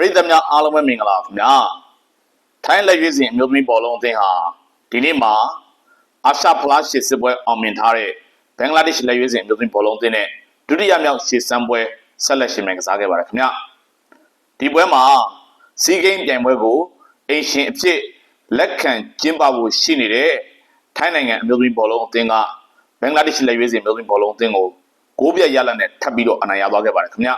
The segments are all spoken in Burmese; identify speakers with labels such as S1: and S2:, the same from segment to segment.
S1: ရိသတ်များအားလုံးပဲမင်္ဂလာခင်ဗျာထိုင်းလက်ရွေးစဉ်အမျိုးသမီးဘောလုံးအသင်းဟာဒီနေ့မှာအာရှဖလားရှစ်စစ်ပွဲအောင်မြင်ထားတဲ့ဘင်္ဂလားဒေ့ရှ်လက်ရွေးစဉ်အမျိုးသမီးဘောလုံးအသင်းနဲ့ဒုတိယမြောက်ရှစ်စမ်းပွဲဆက်လက်ရှင်မြန်ကစားခဲ့ပါတယ်ခင်ဗျာဒီပွဲမှာစီးဂိမ်းပြိုင်ပွဲကိုအင်ရှင်အဖြစ်လက်ခံကျင်းပဖို့ရှိနေတဲ့ထိုင်းနိုင်ငံအမျိုးသမီးဘောလုံးအသင်းကဘင်္ဂလားဒေ့ရှ်လက်ရွေးစဉ်အမျိုးသမီးဘောလုံးအသင်းကိုဂိုးပြတ်ရလဒ်နဲ့ထပ်ပြီးတော့အနိုင်ရသွားခဲ့ပါတယ်ခင်ဗျာ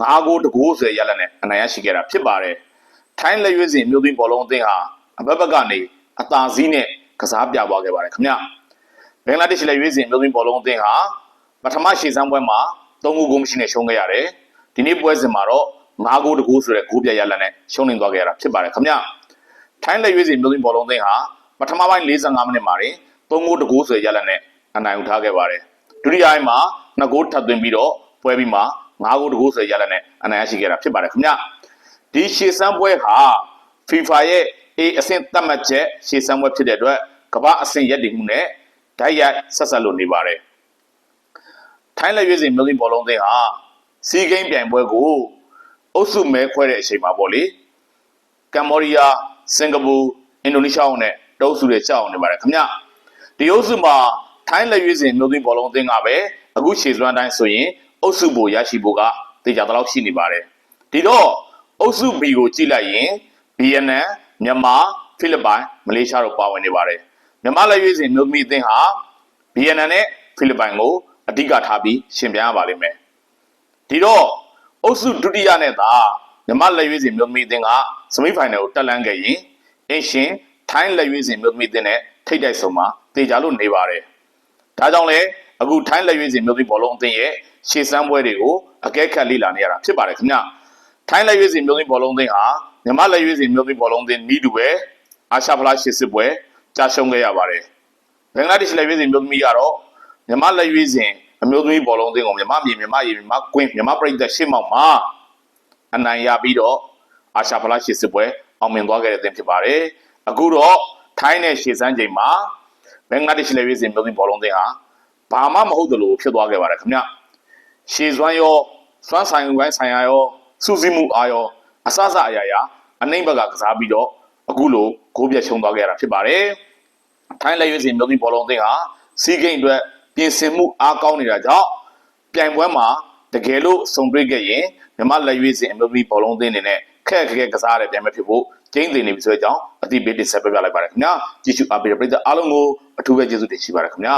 S1: ငါးဂိုးတကိုးဆိုရရလက်နဲ့အနိုင်ရရှိခဲ့တာဖြစ်ပါတယ်။ထိုင်းလက်ရွေးစင်မျိုးသွင်းဘောလုံးအသင်းဟာအဘက်ဘက်ကနေအသာစီးနဲ့ကစားပြသွားခဲ့ပါတယ်ခင်ဗျ။ဘင်္ဂလားဒေ့ရှ်လက်ရွေးစင်မျိုးသွင်းဘောလုံးအသင်းဟာပထမရှေ့စမ်းပွဲမှာ၃ဂိုးဂိုးမရှိနဲ့ရှုံးခဲ့ရတယ်။ဒီနေ့ပွဲစဉ်မှာတော့ငါးဂိုးတကိုးဆိုတဲ့ဂိုးပြတ်ရလက်နဲ့ရှုံးနေသွားခဲ့ရတာဖြစ်ပါတယ်ခင်ဗျ။ထိုင်းလက်ရွေးစင်မျိုးသွင်းဘောလုံးအသင်းဟာပထမပိုင်း45မိနစ်မှာတင်၃ဂိုးတကိုးဆိုရရလက်နဲ့အနိုင်ယူထားခဲ့ပါတယ်။ဒုတိယပိုင်းမှာ2ဂိုးထပ်သွင်းပြီးတော့ပွဲပြီးမှာ 9ဂိုးတကိုးဆိုရလက်နဲ့အနိုင်ရရှိခဲ့တာဖြစ်ပါတယ်ခင်ဗျဒီရှေ့စမ်းပွဲဟာ FIFA ရဲ့ A အဆင့်သတ်မှတ်ချက်ရှေ့စမ်းပွဲဖြစ်တဲ့အတွက်ကမ္ဘာအဆင့်ရက်တည်မှုနဲ့ဓာတ်ရိုက်ဆက်ဆက်လို့နေပါတယ်ထိုင်းလက်ရွေးစင်မျိုးစင်းဘောလုံးသင်းဟာစီးကိန်းပြိုင်ပွဲကိုအုပ်စုမဲခွဲတဲ့အချိန်မှာပေါ့လေကမ္ဘောဒီးယားစင်ကာပူအင်ဒိုနီးရှားအောင်နဲ့တောစုတွေကြောက်အောင်နေပါတယ်ခင်ဗျဒီအုပ်စုမှာထိုင်းလက်ရွေးစင်မျိုးစင်းဘောလုံးသင်းကပဲအခုခြေစွမ်းတိုင်းဆိုရင် အုပ်စုဘိုရရှိဖို့ကတေချာတော့ရှိနေပါတယ်ဒီတော့အုပ်စု B ကိုကြည့်လိုက်ရင်ဗီယက်နမ်မြန်မာဖိလစ်ပိုင်မလေးရှားတို့ပါဝင်နေပါတယ်မြန်မာလက်ရွေးစင်မျိုးသမီးအသင်းဟာဗီယက်နမ်နဲ့ဖိလစ်ပိုင်ကိုအဓိကထားပြီးရှင်ပြိုင်ရပါလိမ့်မယ်ဒီတော့အုပ်စုဒုတိယနဲ့သာမြန်မာလက်ရွေးစင်မျိုးသမီးအသင်းကစမိဖိုင်နယ်ကိုတက်လန်းခဲ့ရင်အင်းရှင်ထိုင်းလက်ရွေးစင်မျိုးသမီးအသင်းနဲ့ထိတ်တိုက်ဆုံးမှာတေချာလို့နေပါတယ်ဒါကြောင့်လေအခုထိုင်းလက်ရွေးစင်မျိုးသမီးဘောလုံးအသင်းရဲ့ ရှေ့စမ်းပွဲတွေကိုအကဲခတ်လေ့လာနေရတာဖြစ်ပါတယ်ခင်ဗျထိုင်းလက်ရွေးစင်မျိုးသမီးဘောလုံးအသင်းဟာမြန်မာလက်ရွေးစင်မျိုးသမီးဘောလုံးအသင်းနီးတူပဲအာရှဖလားရှေ့စစ်ပွဲကြာရှုံးခဲ့ရပါတယ်ဘင်္ဂလားဒေ့ရှ်လက်ရွေးစင်မျိုးသမီးကတော့မြန်မာလက်ရွေးစင်အမျိုးသမီးဘောလုံးအသင်းကိုမြန်မာပြည်မြန်မာပြည်မြန်မာကွင်းမြန်မာပြည်သက်ရှေ့မောက်မှာအနိုင်ရပြီးတော့အာရှဖလားရှေ့စစ်ပွဲအောင်မြင်သွားခဲ့တဲ့အသင်းဖြစ်ပါတယ်အခုတော့ထိုင်းနဲ့ရှေ့စမ်းချိန်မှာဘင်္ဂလားဒေ့ရှ်လက်ရွေးစင်မျိုးသမီးဘောလုံးအသင်းဟာဘာမှမဟုတ်တယ်လို့ဖြစ်သွားခဲ့ပါတယ်ခင်ဗျ ရှေ့စွမ်းရောစွမ်းဆိုင်ဝိုင်းဆိုင်ရာရောစူးစီးမှုအားရောအစစအရာရာအနှိမ့်ဘက်ကကစားပြီးတော့အခုလိုဂိုးပြတ်ရှုံးသွားခဲ့ရတာဖြစ်ပါတယ်ထိုင်းလက်ရွေးစင်မျိုးသမီးဘောလုံးအသင်းဟာစီးကိန်းအတွက်ပြင်ဆင်မှုအားကောင်းနေတာကြောင့်ပြိုင်ပွဲမှာတကယ်လို့စုံတွေ့ခဲ့ရင်မြမလက်ရွေးစင်အမျိုးသမီးဘောလုံးအသင်းအနေနဲ့ခက်ခက်ခဲကစားရတဲ့ပြိုင်ပွဲဖြစ်ဖို့ကျင်းတင်နေပြီဆိုတဲ့အကြောင်းအသိပေးတင်ဆက်ပေးပြလိုက်ပါတယ်ခင်ဗျာကြည့်ရှုအားပေးတဲ့ပရိသတ်အားလုံးကိုအထူးပဲကျေးဇူးတင်ရှိပါတယ်ခင်ဗျာ